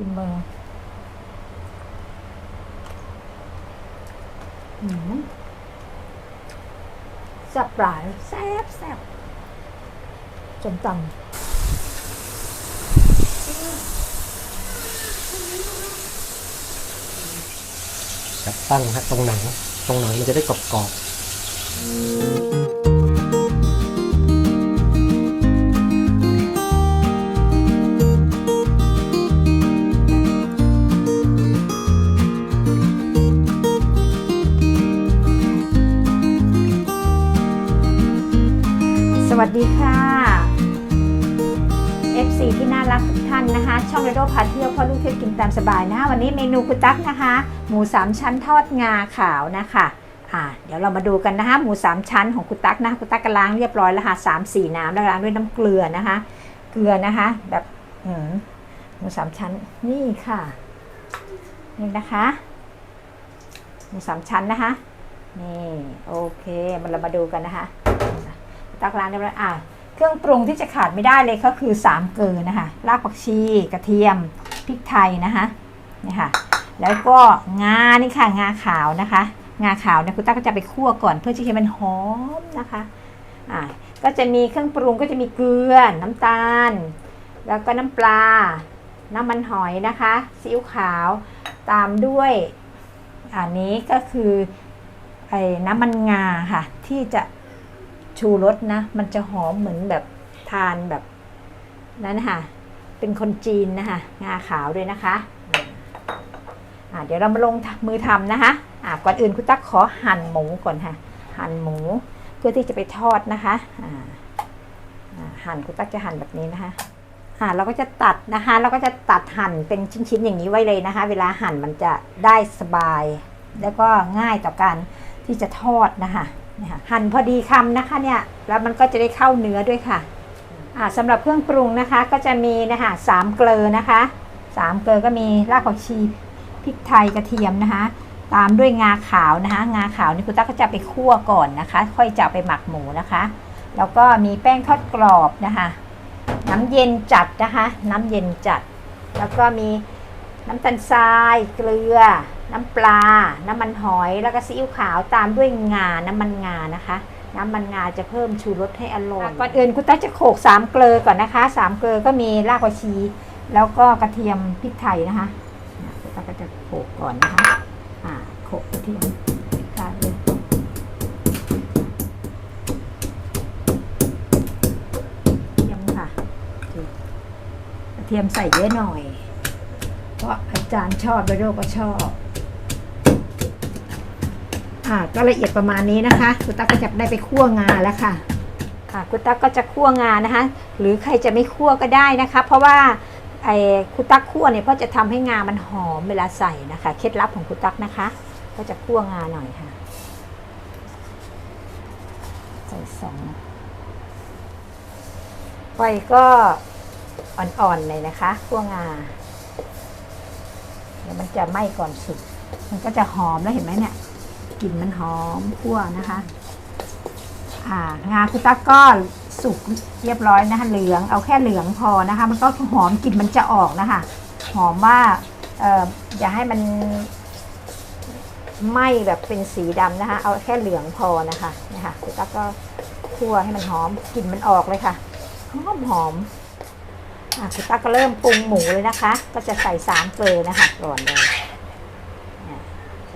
กินมือหืมแซ่บหลายแซ่บแซ่บจนตำจับตั้งฮะตรงหนัง ตรงหนังมันจะได้กรอบส ตามสบายนะคะวันนี้เมนูคุณตั๊กนะคะ หมูสามชั้นทอดงาขาวนะคะอ่าเดี๋ยวเรามาดูกันนะคะหมูสามชั้นของคุณตั๊กนะคุณตั๊กก็ล้างเรียบร้อยแล้วค่ะสามสี่น้ำแล้วล้างด้วยน้ำเกลือนะคะ เกลือนะคะ แบบหมูสามชั้นนี่ค่ะนี่นะคะหมูสามชั้นนะคะนี่โอเคมันเรามาดูกันนะคะตักร้านเรียบร้อยอะ เครื่องปรุงที่จะขาดไม่ได้เลยก็คือ 3 เกลือนะคะรากผักชีกระเทียมพริกไทยนะคะนี่ค่ะแล้วก็งานี่ค่ะงาขาวนะคะ งาขาวเนี่ยคุณตั๊กก็จะไปคั่วก่อนเพื่อที่ให้มันหอมนะคะอ่าก็จะมีเครื่องปรุงก็จะมีเกลือน้ำตาล แล้วก็น้ำปลา น้ำมันหอยนะคะซีอิ๊วขาวตามด้วยอันนี้ก็คือไอ้น้ำมันงาค่ะ ที่จะ ชูรสนะ มันจะหอมเหมือนแบบทานแบบนั้นนะคะเป็นคนจีนนะคะงาขาวด้วยนะคะเดี๋ยวเรามาลงมือทำนะคะอ่าก่อนอื่นคุณตั๊กขอหั่นหมูก่อนค่ะ หั่นหมูเพื่อที่จะไปทอดนะคะหั่นคุณตั๊กจะหั่นแบบนี้นะคะอ่าเราก็จะตัดนะคะ เราก็จะตัดหั่นเป็นชิ้นๆอย่างนี้ไว้เลยนะคะ เวลาหั่นมันจะได้สบาย แล้วก็ง่ายต่อการที่จะทอดนะคะ นี่ยค่ะหั่นพอดีคำนะคะเนี่ยแล้วมันก็จะได้เข้าเนื้อด้วยค่ะอ่าสำหรับเครื่องปรุงนะคะก็จะมีนะคะสามเกลือนะคะสามเกลือก็มีรากผักชีพริกไทยกระเทียมนะคะ ตามด้วยงาขาวนะคะ งาขาวนี่คุณตั๊กก็จะไปคั่วก่อนนะคะ ค่อยจะเอาไปหมักหมูนะคะ แล้วก็มีแป้งทอดกรอบนะคะ น้ำเย็นจัดนะคะ น้ำเย็นจัด แล้วก็มีน้ำตาลทรายเกลือ น้ำปลา น้ำมันหอย แล้วก็ซีอิ๊วขาวตามด้วยงา น้ำมันงานะคะ น้ำมันงาจะเพิ่มชูรสให้อร่อย ก่อนอื่นคุณตั๊กจะโขกสามเกลือก่อนนะคะสามเกลือก็มีรากผักชี แล้วก็กระเทียมพริกไทยนะคะคุณตั๊กก็จะโขกก่อนนะคะอ่าโขกกระเทียมกระเทียมค่ะกระเทียมใส่เยอะหน่อย เพราะอาจารย์ชอบโดโดก็ชอบ อ่าก็ละเอียดประมาณนี้นะคะคุณตั๊กก็จะได้ไปคั่วงาแล้วค่ะ ค่ะคุณตั๊กก็จะคั่วงานะคะ หรือใครจะไม่คั่วก็ได้นะคะ เพราะว่าไอ้คุณตั๊กคั่วเนี่ยเพราะจะทำให้งามันหอมเวลาใส่นะคะ เคล็ดลับของคุณตั๊กนะคะ ก็จะคั่วงาหน่อยค่ะใส่สองไฟก็อ่อนๆเลยนะคะคั่วงาเดี๋ยวมันจะไหม้ก่อนสุกมันก็จะหอมแล้วเห็นไหมเนี่ย กลิ่นมันหอมคั่วนะคะ อ่างาคุตักก็สุกเรียบร้อยนะคะเหลืองเอาแค่เหลืองพอนะคะ มันก็หอมกลิ่นมันจะออกนะคะ หอมว่าเอออย่าให้มันไหม้แบบเป็นสีดำนะคะ เอาแค่เหลืองพอนะคะนะคะคุตักก็คั่วให้มันหอมกลิ่นมันออกเลยค่ะหอมหอมอะคุณตั๊กก็เริ่มปรุงหมูเลยนะคะ ก็จะใส่สามเกลือนะคะก่อนเลย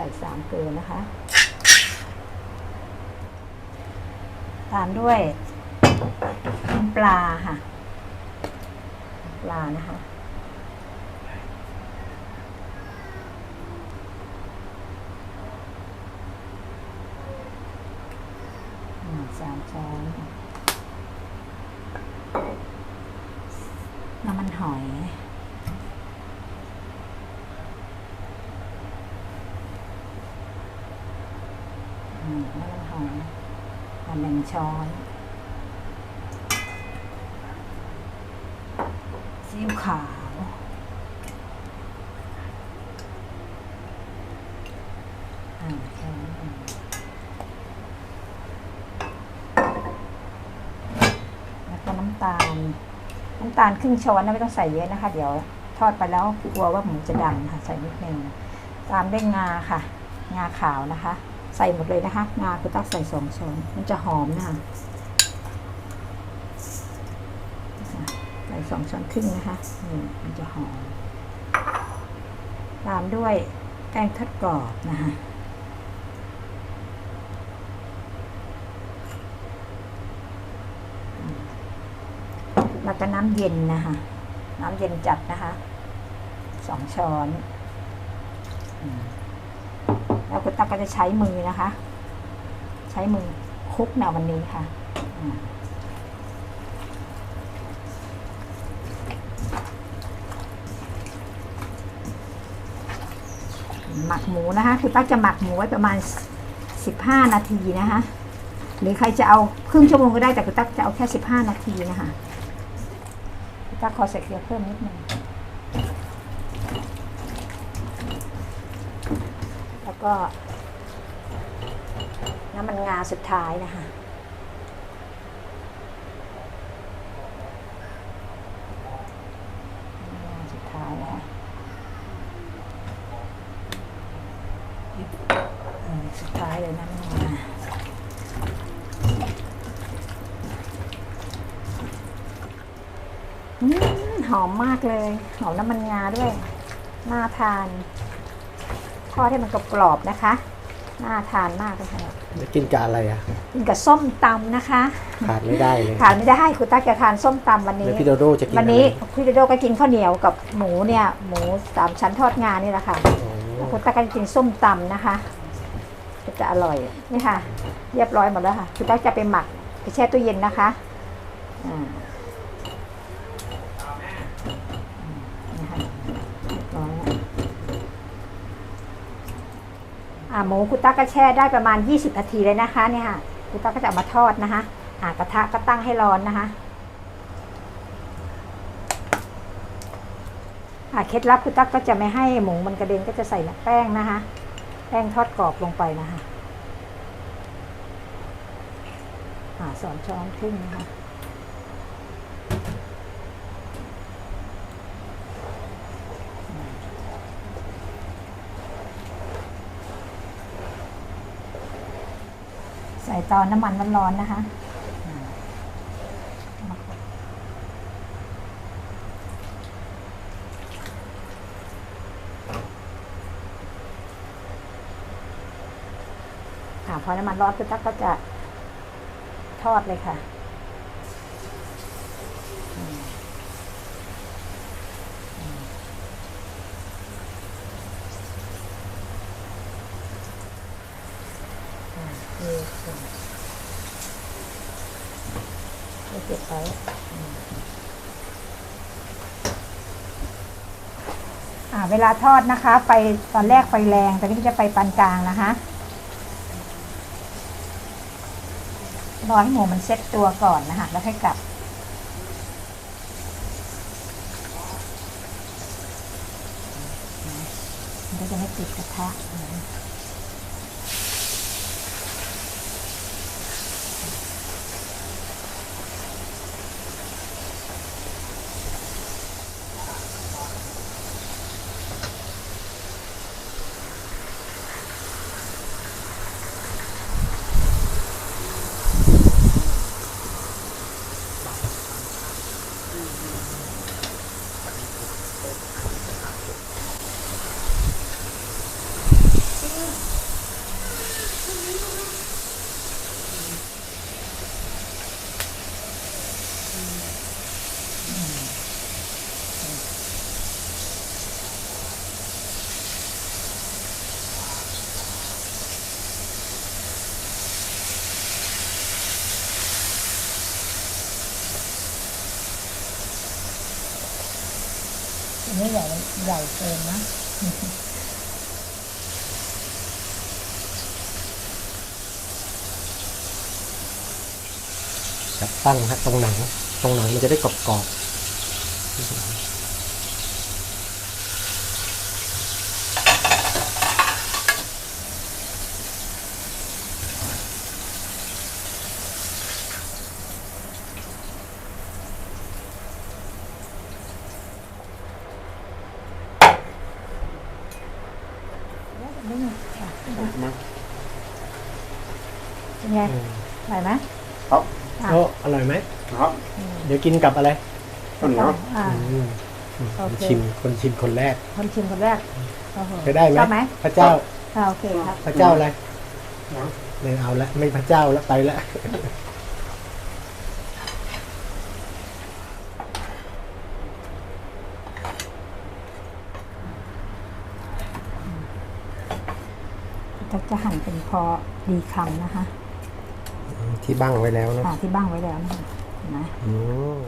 ส่สามเกลือนะคะ ตามด้วยน้ำปลาค่ะ ปลานะคะสามช้อนน้ำมันหอย มน้ำมันหอยอันหนึ่งช้อนซีอิ๊วขาวแล้วก็น้ำตาลน้ำตาลครึ่งช้อนนะไม่ต้องใส่เยอะนะคะ เดี๋ยวทอดไปแล้วกลัวว่าหมูจะดำค่ะ ใส่นิดนึงตามด้วยงาค่ะ งาขาวนะคะ ใส่หมดเลยนะคะงาคุณตักใส่สองช้อนมันจะหอมนะคะใส่สองช้อนครึ่งนะคะนี่มันจะหอม ตามด้วยแป้งทอดกรอบนะคะแล้วก็น้ำเย็นนะคะน้ำเย็นจัดนะคะสองช้อน อืม แล้วคุณตั๊กก็จะใช้มือนะคะ ใช้มือคลุกนะวันนี้ค่ะหมักหมูนะคะคุณตั๊กจะหมักหมูไว้ประมาณ 15 นาทีนะคะ หรือใครจะเอาครึ่งชั่วโมงก็ได้แต่คุณตั๊กจะเอาแค่ 15 นาทีนะคะถ้าขอใส่เกลือเพิ่มนิดนึง แล้ว ก็ น้ำมันงาสุดท้ายนะคะ งาสุดท้ายนะคะสุดท้ายเลยน้ำมันงาหอมมากเลย หอมน้ำมันงาด้วย น่าทาน ทอดให้มันกรอบๆนะคะ น่าทานมากเลยค่ะแล้วกินกับอะไรอะกินกับส้มตำนะคะ ขาดไม่ได้เลยขาดไม่ได้คุณตั๊กจะทานส้มตำวันนี้แล้วพี่โดโดจะกินวันอะไรนี้พี่โดโดก็กินข้าวเหนียวกับหมูเนี่ยหมูสามชั้นทอดงานี่แหละค่ะอ๋อแล้วคุณตั๊กก็จะกินส้มตำนะคะก็จะอร่อยนี่ค่ะ เรียบร้อยหมดแล้วค่ะคุณตั๊กจะไปหมักไปแช่ตู้เย็นนะคะอ่านี่ค่ะเรียบร้อยแล้วอ่า หมูคุณตั๊กก็แช่ได้ประมาณ 20 นาทีเลยนะคะเนี่ยค่ะคุณตั๊กก็จะมาทอดนะคะอากระทะก็ตั้งให้ร้อนนะคะเคล็ดลับคุณตั๊กก็จะไม่ให้หมูมันกระเด็นก็จะใส่แป้งนะคะ แป้งทอดกรอบลงไปนะคะสอนช้อนครึ่งนะคะ ตอนน้ำมันร้อนๆนะคะคะพอน้ำมันร้อนคุณตั๊กก็จะทอดเลยค่ะอืมอืมอ่านี่ ค่ะนี่เก็บไว้อ่าเวลาทอดนะคะไฟตอนแรกไฟแรงแต่นี่จะไฟปานกลางนะคะรอให้หมูมันเซ็ตตัวก่อนนะคะแล้วค่อยกลับมันก็จะไม่ติดกระทะอันนี้ ใหญ่เกินนะจับตั้งฮะตรงหนังตรงหนังมันจะได้กรอบ ค่ะมาเป็นไงอืมอร่อยไหมครับอะโอ้อร่อยไหมครับ เดี๋ยวกินกับอะไรต้นเหนียวอ่า อืมโอเค ชิมคนชิมคนแรกคนชิมคนแรกโอ้โหจะได้ไหมชอบไหมพระเจ้าอ่าโอเคครับ พระเจ้าอะไรนะไม่เอาละไม่พระเจ้าละไปละ จะจะหั่นเป็นพอดีคำนะคะ ที่บ้างไว้แล้วเนอะอ่าที่บ้างไว้แล้วนะคะเห็นไหมอืม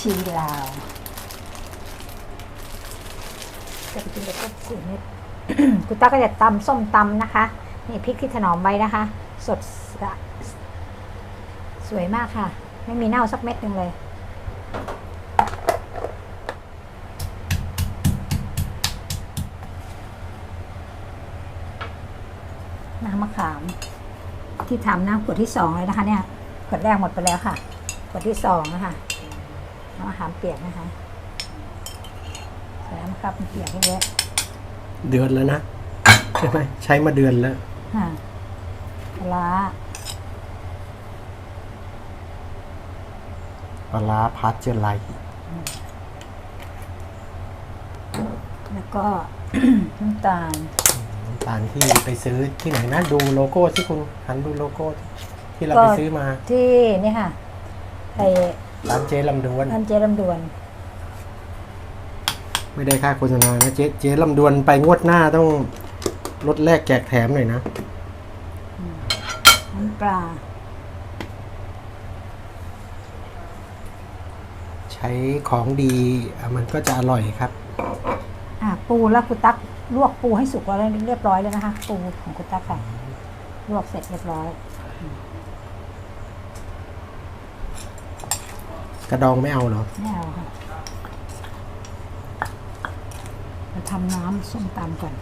ชีลาวจะไปกินกับต้มสี่เม็ดคุณตาก็จะตำส้มตำนะคะ นี่พริกที่ถนอมไว้นะคะ สดสะสวยมากค่ะ ไม่มีเน่าสักเม็ดหนึ่งเลยน้ำมะขาม ที่ทำน้ำขวดที่สองเลยนะคะ เนี่ยขวดแรกหมดไปแล้วค่ะขวดที่สองนะคะ น้ำมะขามเปียกนะคะใส่น้ำมะขามเปียกให้เยอะเดือนแล้วนะใช่ไหมใช้มาเดือนแล้วค่ะปลาร้าปลาร้าพัดเจอร์ไลท์แล้วก็ น้ำตาลน้ำตาลที่ไปซื้อที่ไหนนะดูโลโก้ที่คุณหันดูโลโก้ที่เราไปซื้อมาที่นี่ค่ะไอ้ ร้านเจ๊ลำดวน ร้านเจลำดวน ไม่ได้ค่าโฆษณานะเจ๊เจ๊ลำดวนไปงวดหน้าต้องลดแลกแจกแถมหน่อยนะน้ำปลา ใช้ของดีอะมันก็จะอร่อยครับอะปูแล้วคุณตักลวกปูให้สุกแล้วเรียบร้อยแล้วนะคะ ปูของคุณตักค่ะลวกเสร็จเรียบร้อย กระดองไม่เอาเหรอ ไม่เอาค่ะเราทำน้ำส้มตำก่อน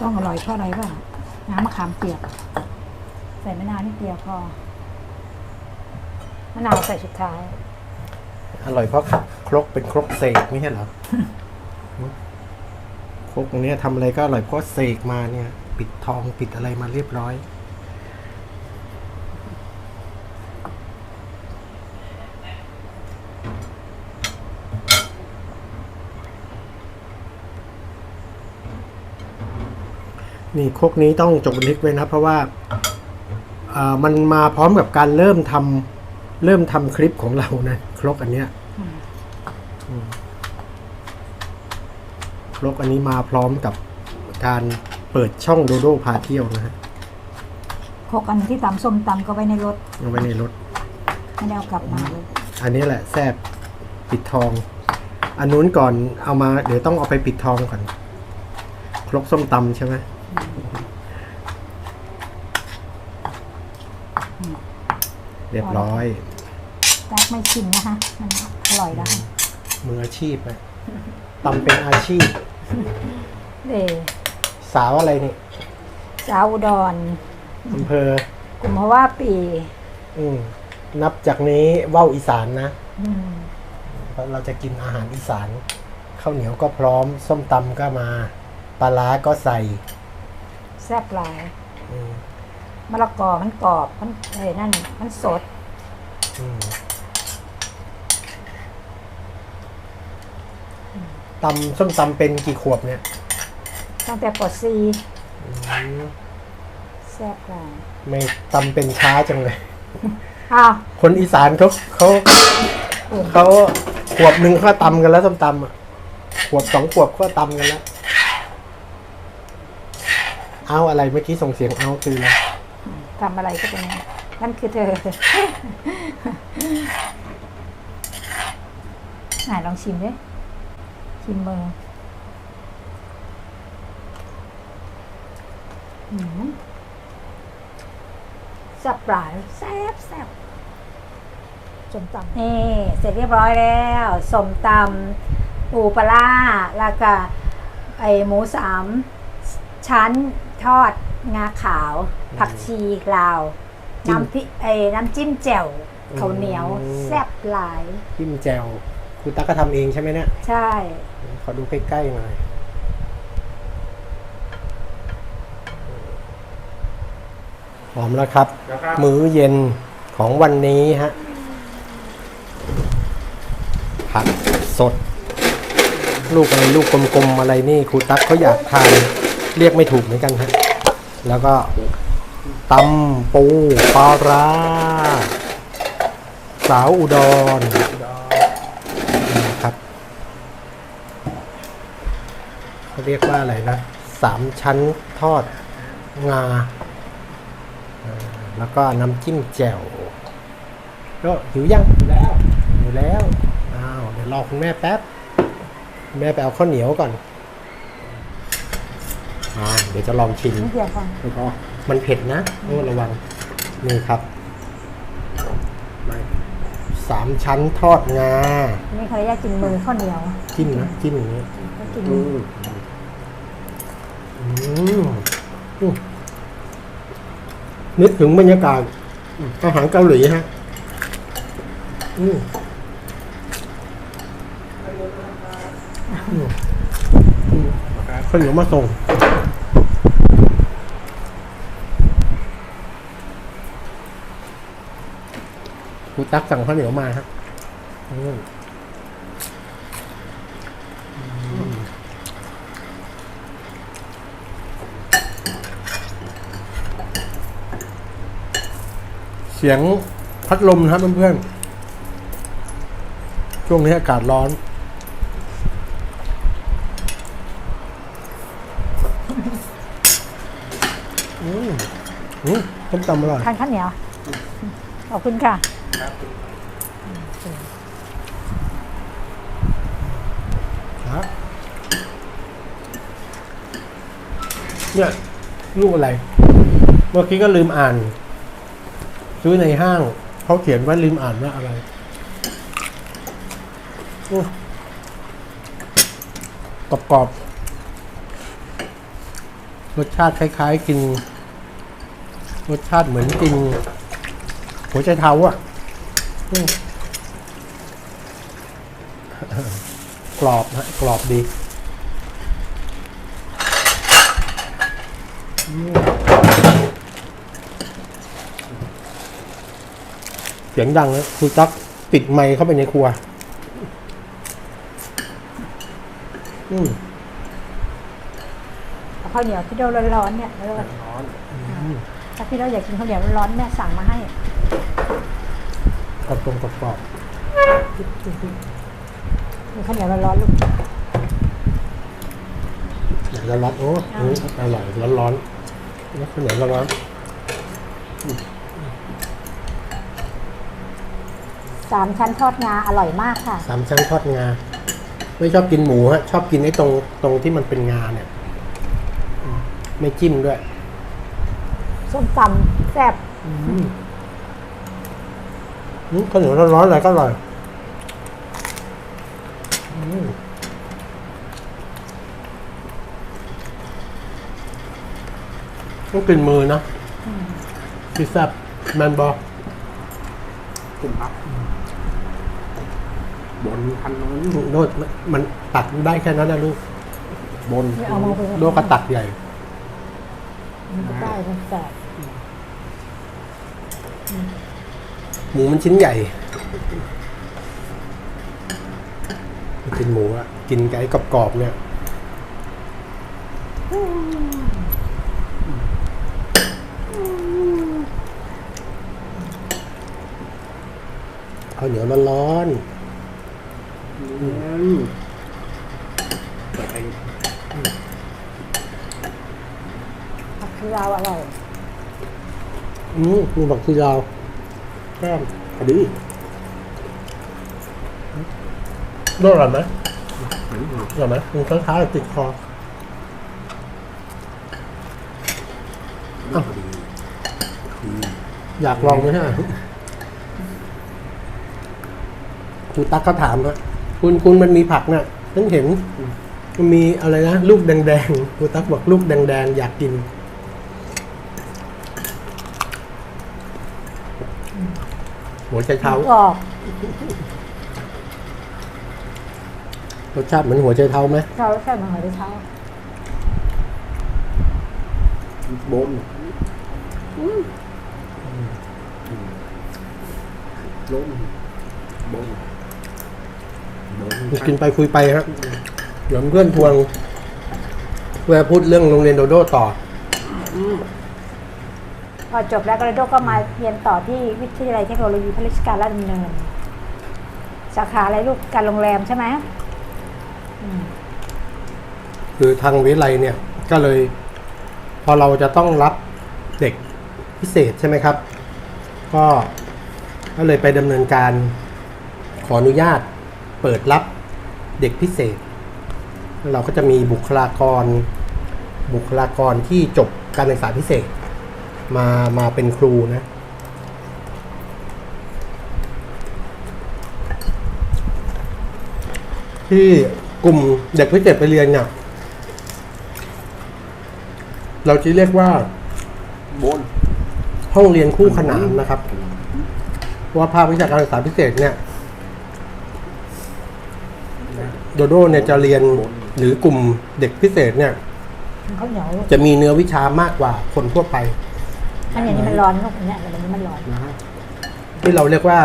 ต้องอร่อยเพราะอะไรป่ะน้ำมะขามเปียก ใส่มะนาวนิดเดียวพอ มะนาวใส่สุดท้าย อร่อยเพราะครกเป็นครกเสกไม่ใช่เหรอคร กตรงเนี้ยทำอะไรก็อร่อยเพราะเสกมาเนี่ย ปิดทองปิดอะไรมาเรียบร้อย นี่คกนี้ต้องจดบันทึกไว้นะ เพราะว่าอ่ามันมาพร้อมกับการเริ่มทำเริ่มทำคลิปของเรานะ ครกอันเนี้ย อืม อืม ครกอันนี้มาพร้อมกับการเปิดช่องโดโดพาเที่ยวนะฮะครกอันที่ตำส้มตำก็ไว้ในรถเอาไว้ในรถ ไม่ได้เอากลับมาเลยอันนี้แหละแซบปิดทอง อันนู้นก่อนเอามา เดี๋ยวต้องเอาไปปิดทองก่อน ครกส้มตำใช่ไหมเรียบร้อยแจ็คไม่ชิมนะคะมันอร่อยแล้วค่ะมืออาชีพนะ ตำเป็นอาชีพ เดสาวอะไรนี่สาวอุดรอำเภอกุมภาวะปีอืมนับจากนี้เว้าอีสานนะอืมเพราะเราจะกินอาหารอีสานข้าวเหนียวก็พร้อม ส้มตำก็มาปลาร้าก็ใส่แซ่บหลายอืมมะละกอมันกรอบมันเอ้ยนั่น มันสด อืม ตำส้มตำเป็นกี่ขวบเนี่ยตั้งแต่ปอซีอืมแซ่บหลายไม่ตำเป็นช้าจังเลย อ้าวคนอีสานเขาเขาเขาขวบหนึ่งเขาตำกันแล้วส้มตำอะขวบสองขวบเขาตำกันแล้ว เอาอะไรเมื่อกี้ส่งเสียงเอาคืออะไรทำอะไรก็เป็นอย่างนั้นนั่นคือเธอไหนลองชิมดิ ชิมมืออืมแซ่บหลายแซ่บแซ่บส้มตำนี่เสร็จเรียบร้อยแล้วส้มตำปูปลาร้าแล้วก็ไอหมูสามชั้นทอดงาขาว ผักชีลาว น้ำพริกไอ้น้ำจิ้มแจ่วข้าวเหนียว แซ่บหลาย จิ้มแจว คุณตั๊กก็ทำเองใช่ไหมเนี่ย ใช่ ขอดูใกล้ๆหน่อย หอมแล้วครับ มื้อเย็นของวันนี้ฮะ ผักสด ลูกอะไรลูกกลมๆอะไรนี่ครูตั๊กเขาอยากทานเรียกไม่ถูกเหมือนกันฮะ แล้วก็ตำปูปลาร้า สาวอุดรนะครับ เขาเรียกว่าอะไรนะสามชั้นทอดงาเอ่อแล้วก็น้ำจิ้มแจ่วก็หิวยังหิวแล้วหิวแล้วอ้าวเดี๋ยวรอคุณแม่แป๊บคุณแม่ไปเอาข้าวเหนียวก่อนอ่าเดี๋ยวจะลองชิมนี่เดียวก่อนมันเผ็ดนะโอ้ระวังนี่ครับสามชั้นทอดงานี่เขาอยากกินมือข้าวเหนียว จิ้มนะจิ้มอย่างนี้ก็กินอืมอืมอืม นึกถึงบรรยากาศอาหารเกาหลีฮะข้าวเหนียวมาส่งครูตักสั่งข้าวเหนียวมาครับอืม เสียงพัดลมนะครับเพื่อนๆ ช่วงนี้อากาศร้อน อืมอืมต้มตำอร่อย ทานข้าวเหนียว ขอบคุณค่ะ ครับ เนี่ย ลูกอะไร เมื่อกี้ก็ลืมอ่าน ซื้อในห้างเขาเขียนว่าลืมอ่านว่าอะไรกรอบกรอบรสชาติคล้าย ๆ กิน รสชาติเหมือนกิน หัวใจเท้าอะกรอบฮะกรอบดี อืม สียงดังนะคือตั๊กปิดไมค์เข้าไปในครัว อืมเอาข้าวเหนียวพี่โดร้อนๆเนี่ยแล้วก็ถ้าพี่โดอยากกินข้าวเหนียวร้อนๆแม่สั่งมาให้กรอบตรงกรอบกรอบมีข้าวเหนียวร้อนๆลูกอยากจะร้อนโอ้อันนี้อร่อยร้อนร้อนๆแล้วข้าวเหนียวร้อนสามชั้นทอดงาอร่อยมากค่ะๆสามชั้นทอดงา ไม่ชอบกินหมูฮะชอบกินไอ้ตรงตรงที่มันเป็นงาเนี่ยอืมไม่จิ้มด้วย ส้มตำแซ่บอืมข้าวเหนียวร้อนๆอะไรก็อร่อยอืมต้องกินมือนะพี่แซบแมนบอคุณครับ บนพันน้อยโดดมันตักได้แค่นั้นนะลูก บนไม่เอามาเป็นโดกระตักใหญ่ มันก็ได้มันแซ่บหมูมันชิ้นใหญ่กินหมูอะกินไก่กรอบๆเนี่ย ข้าวเหนียวร้อนอืม เปิดไปผักชีลาวอร่อยๆอืมมีบักชีลาวแก้มพอดีรสอร่อยไหมอืมอร่อยไหมมันคล้ายๆติดคออ้าวดีดีอยากลองไหมฮะคุณตั๊กเขาถามว่า คุณคุณมันมีผักน่ะฉันเห็นมันมีอะไรนะลูกแดงๆคุณตั๊กบอกลูกแดงๆอยากกิน หัวใจเท้ากรอบรสชาติเหมือนหัวใจเท้าไหมเราแค่มาหัวเท้าบนล้มบนบน กินไปคุยไปครับเดี๋ยวเพื่อนทวงเพื่อพูดเรื่องโรงเรียนโดโดต่อ พอจบแล้วก็เลยโดก็มาเรียนต่อที่วิทยาลัยเทคโนโลยีพระราชการราชดำเนิน สาขาอะไรลูกการโรงแรมใช่ไหมอืมคือทางวิไลเนี่ย ก็เลย พอเราจะต้องรับเด็กพิเศษใช่ไหมครับ ก็ก็เลยไปดำเนินการขออนุญาต เปิดรับเด็กพิเศษ เราก็จะมีบุคลากร บุคลากรที่จบการศึกษาพิเศษ มามาเป็นครูนะที่กลุ่มเด็กพิเศษไปเรียนเนี่ยเราจะเรียกว่าบนห้องเรียนคู่ขนานนะครับเพราะว่าภาควิชาการศึกษาพิเศษเนี่ย โดโดเนี่ยจะเรียนหรือกลุ่มเด็กพิเศษเนี่ย ข้าวเหนียวจะมีเนื้อวิชามากกว่าคนทั่วไปอันนี้มันร้อนลูกเนี่ยอันนี้มันร้อนนะที่เราเรียกว่า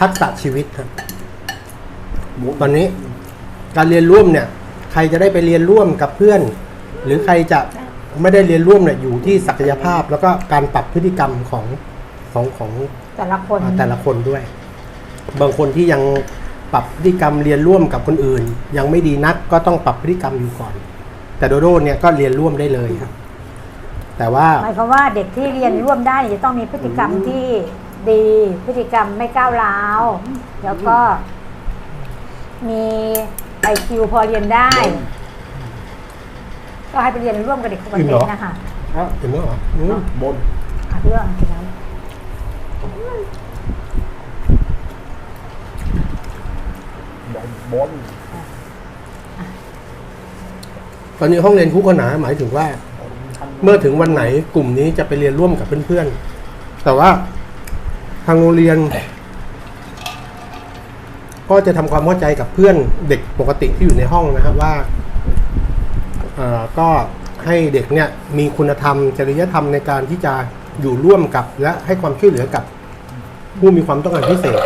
ทักษะชีวิตครับบนตอนนี้ การเรียนร่วมเนี่ย ใครจะได้ไปเรียนร่วมกับเพื่อน หรือใครจะไม่ได้เรียนร่วมเนี่ยอยู่ที่ศักยภาพ แล้วก็การปรับพฤติกรรมของของของแต่ละคนอ่าแต่ละคนด้วย บางคนที่ยัง ปรับพฤติกรรมเรียนร่วมกับคนอื่น ยังไม่ดีนักก็ต้องปรับพฤติกรรมอยู่ก่อน แต่โดโดเนี่ยก็เรียนร่วมได้เลยครับ แต่ว่าหมายความว่าเด็กที่เรียนร่วมได้จะต้องมีพฤติกรรมที่ดีพฤติกรรมไม่ก้าวร้าวแล้วก็มีไอคิวพอเรียนได้ ก็ให้ไปเรียนร่วมกับเด็กปกตินะคะเอ้าเห็นไหมเหรออืมบน อะพี่ว่ากินน้ำ บนบน ตอนนี้ห้องเรียนคู่ขนานหมายถึงว่า เมื่อถึงวันไหนกลุ่มนี้จะไปเรียนร่วมกับเพื่อนๆ แต่ว่าทางโรงเรียน ก็จะทำความเข้าใจกับเพื่อนเด็กปกติที่อยู่ในห้องนะครับว่าเอ่อก็ให้เด็กเนี่ยมีคุณธรรม จริยธรรมในการที่จะอยู่ร่วมกับ และให้ความช่วยเหลือกับผู้มีความต้องการพิเศษ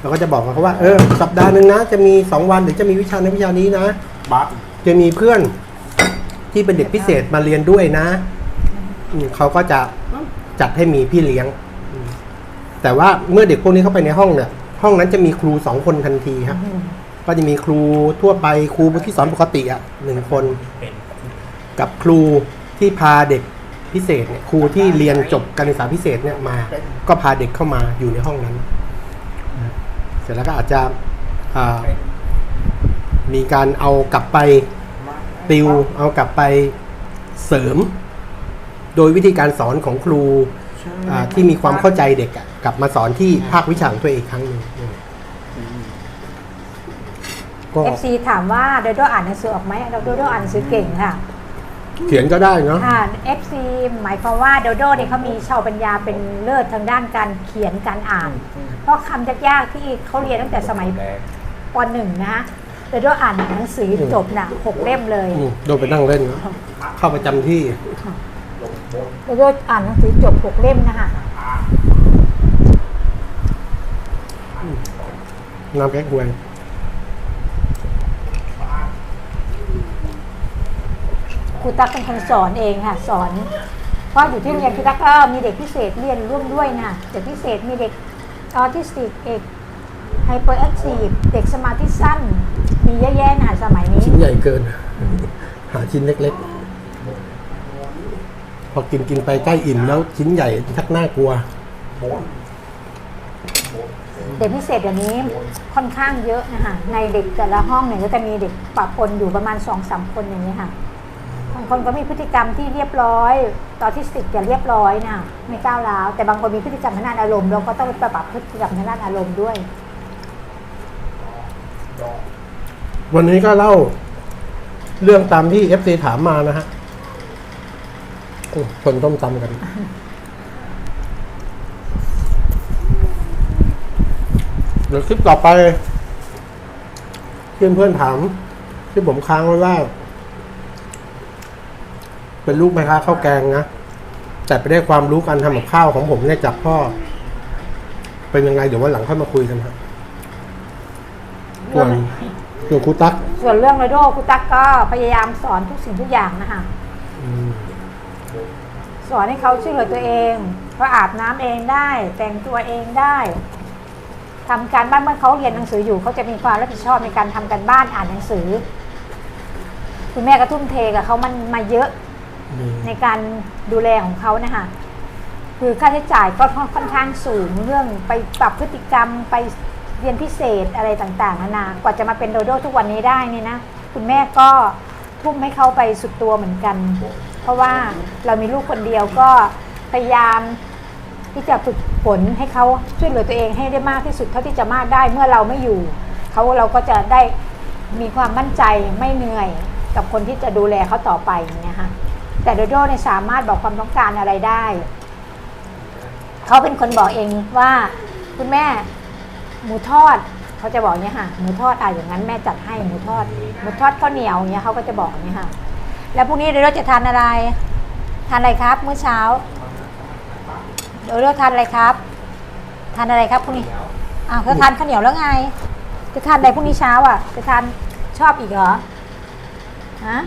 เราก็จะบอกกับเขาว่าเออสัปดาห์หนึ่งนะ จะมีสองวันหรือจะมีวิชาในนวิชานี้นะ บัสจะมีเพื่อนที่เป็นเด็กพิเศษมาเรียนด้วยนะอืมเขาก็จะจัดให้มีพี่เลี้ยงอืมแต่ว่าเมื่อเด็กพวกนี้เข้าไปในห้องเนี่ย ห้องนั้นจะมีครูสองคนทันทีครับ ก็จะมีครูทั่วไปครูที่สอนปกติอะหนึ่งคน กับครูที่พาเด็กพิเศษเนี่ยครูที่เรียนจบการศึกษาพิเศษเนี่ยมา ก็พาเด็กเข้ามาอยู่ในห้องนั้นนะเส ร็จแล้วก็อาจจะอ่ามีการเอากลับไปติว เอากลับไปเสริม โดยวิธีการสอนของครูอ่าที่มีความเข้าใจเด็กอะกลับมาสอนที่ภาควิชาของตัวเองอีกครั้งหนึ่งก็เอฟซีถามว่าโดโดอ่านหนังสือออกไหมโดโดอ่านหนังสือเก่งค่ะ เขียนก็ได้เนาะค่ะ FC หมายความว่าโดโดเนี่ยเขามีชาวปัญญาเป็นเลิศทางด้านการเขียนการอ่าน เพราะคำยากๆที่เขาเรียนตั้งแต่สมัยปหนึ่งนะโดโดอ่านหนังสือจบน่ะหกเล่มเลยอืมโดนไปนั่งเล่นเนอะเข้าประจำที่ โดโดอ่านหนังสือจบหกเล่มนะคะน้ำแก๊กฮวย ครูตั๊กเป็นคนสอนเองค่ะ สอนเพราะอยู่ที่โรงเรียนครูตั๊กก็มีเด็กพิเศษเรียนร่วมด้วยนะเด็กพิเศษมีเด็กออทิสติกเอกไฮเปอร์แอคทีฟเด็กสมาธิสั้น มีเยอะแยะนะสมัยนี้ ชิ้นใหญ่เกิน หาชิ้นเล็กๆ พอกินกินไปใกล้อิ่มแล้วชิ้นใหญ่ทักน่ากลัว เด็กพิเศษเดี๋ยวนี้ค่อนข้างเยอะนะคะในเด็กแต่ละห้องเนี่ยก็จะมีเด็กปะปนอยู่ประมาณสองสามคนอย่างนี้ยค่ะเพบางคนก็มีพฤติกรรมที่เรียบร้อยตอนที่สติจะเรียบร้อยนะไม่ก้าวร้าวแต่บางคนมีพฤติกรรมทางด้านอารมณ์เราก็ต้องปปรับพฤติกรรมทางด้านอารมณ์ด้วย วันนี้ก็เล่าเรื่องตามที่เอฟซีถามมานะฮะคนต้มตำกันเดี๋ยวคลิปต่อไปเพื่อนเพื่อนถาม ที่ผมค้างไว้ว่า เป็นลูกแม่ค้าข้าวแกงนะแต่ไปได้ความรู้การทำกับข้าวของผมเนี่ยจากพ่อ เป็นยังไงเดี๋ยววันหลังค่อยมาคุยกันครับส่วนส่วนครูตั๊กส่วนเรื่องโรโดคุณตั๊กก็พยายามสอนทุกสิ่งทุกอย่างนะคะอืมสอนให้เขาช่วยเหลือตัวเองเขาอาบน้ำเองได้ แต่งตัวเองได้ทำการบ้านเมื่อเขาเรียนหนังสืออยู่เขาจะมีความรับผิดชอบในการทำการบ้านอ่านหนังสือ คุณแม่ก็ทุ่มเทกับเขามันมาเยอะอืม ในการดูแลของเขานะคะคือค่าใช้จ่ายก็ค่อนข้างสูงเรื่องไปปรับพฤติกรรมไปเรียนพิเศษอะไรต่างๆนานากว่าจะมาเป็นโดโดทุกวันนี้ได้นี่นะ คุณแม่ก็ทุ่มให้เขาไปสุดตัวเหมือนกัน เพราะว่าเรามีลูกคนเดียวก็พยายามที่จะฝึกฝนให้เขาช่วยเหลือตัวเองให้ได้มากที่สุดเท่าที่จะมากได้เมื่อเราไม่อยู่เขาเราก็จะได้มีความมั่นใจไม่เหนื่อยกับคนที่จะดูแลเขาต่อไปอย่างเงี้ยค่ะ แต่โดโดเนี่ยสามารถบอกความต้องการอะไรได้ เขาเป็นคนบอกเองว่าคุณแม่หมูทอดเขาจะบอกเนี้ยค่ะหมูทอดอะอย่างนั้นแม่จัดให้หมูทอดหมูทอดข้าวเหนียวอย่างเงี้ยเขาก็จะบอกเนี้ยค่ะแล้วพรุ่งนี้โดโดจะทานอะไร ทานอะไรครับเมื่อเช้าโดโดทานอะไรครับ ทานอะไรครับพรุ่งนี้อ้าวเขาทานข้าวเหนียวแล้วไง จะทานอะไรพรุ่งนี้เช้าอะ จะทานชอบอีกเหรอฮะ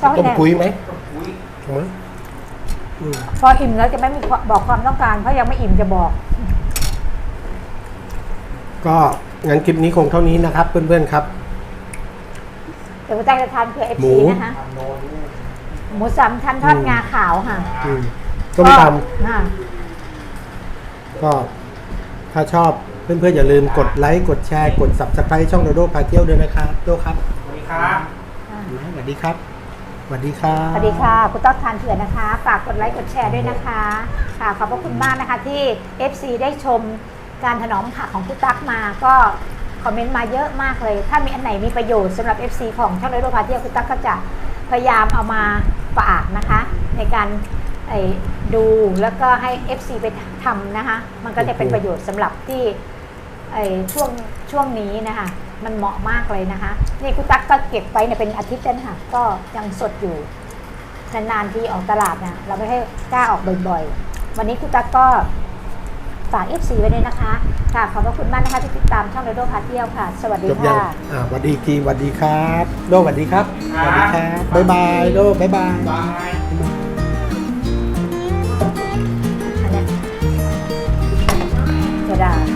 ชอบให้ต้มไหนคุยไหมถูกไหมอืมพออิ่มแล้วจะไม่มีความบอกความต้องการเพราะยังไม่อิ่มจะบอก ก็งั้นคลิปนี้คงเท่านี้นะครับ เพื่อนๆครับเดี๋ยวคุณแจ้งจะทานเผื่อเอฟหมู ซีนะคะหมูสามชั้นทอดงาขาวค่ะอืมต้มตค่ะำก็ถ้าชอบเพื่อนๆ อย่าลืมกดไลค์ กดแชร์ กด subscribe ช่องโดโดพาเที่ยวด้วยนะครับโดครับสวัสดีครับ สวัสดีครับ สวัสดีครับสวัสดีค่ะ คุณต้องทานเผื่อนนะคะ ฝากกดไลค์กดแชร์ด้วยนะคะ ค่ะขอบพระคุณมากนะคะที่ FC ได้ชมการถนอมผักของคุณตั๊กมาก็คอมเมนต์มาเยอะมากเลย ถ้ามีอันไหนมีประโยชน์สำหรับ FC ของช่องเลยโรพาเที่ยวคุณตั๊กก็จะพยายามเอามาฝากนะคะ ในการดูแล้วก็ให้ FC ไปทำนะคะ มันก็จะเป็นประโยชน์สำหรับที่ ไอ้ช่วงช่วงนี้นะคะ มันเหมาะมากเลยนะคะ นี่คุณตั๊กก็เก็บไปเนี่ยเป็นอาทิตย์แล้วค่ะก็ยังสดอยู่นานๆที่ออกตลาดนะเราไม่ให้กล้าออกบ่อยๆ วันนี้คุณตั๊กก็ฝากเอฟซีไว้เลยนะคะค่ะขอบพระคุณมากนะคะที่ติดตามช่องเรโดพาเที่ยวค่ะ สวัสดีค่ะสวัสดีทีสวัสดีครับโลสวัสดีครับสวัสดีครับบ๊ายบายโลบ๊ายบายอันเนี้ยกระดาษ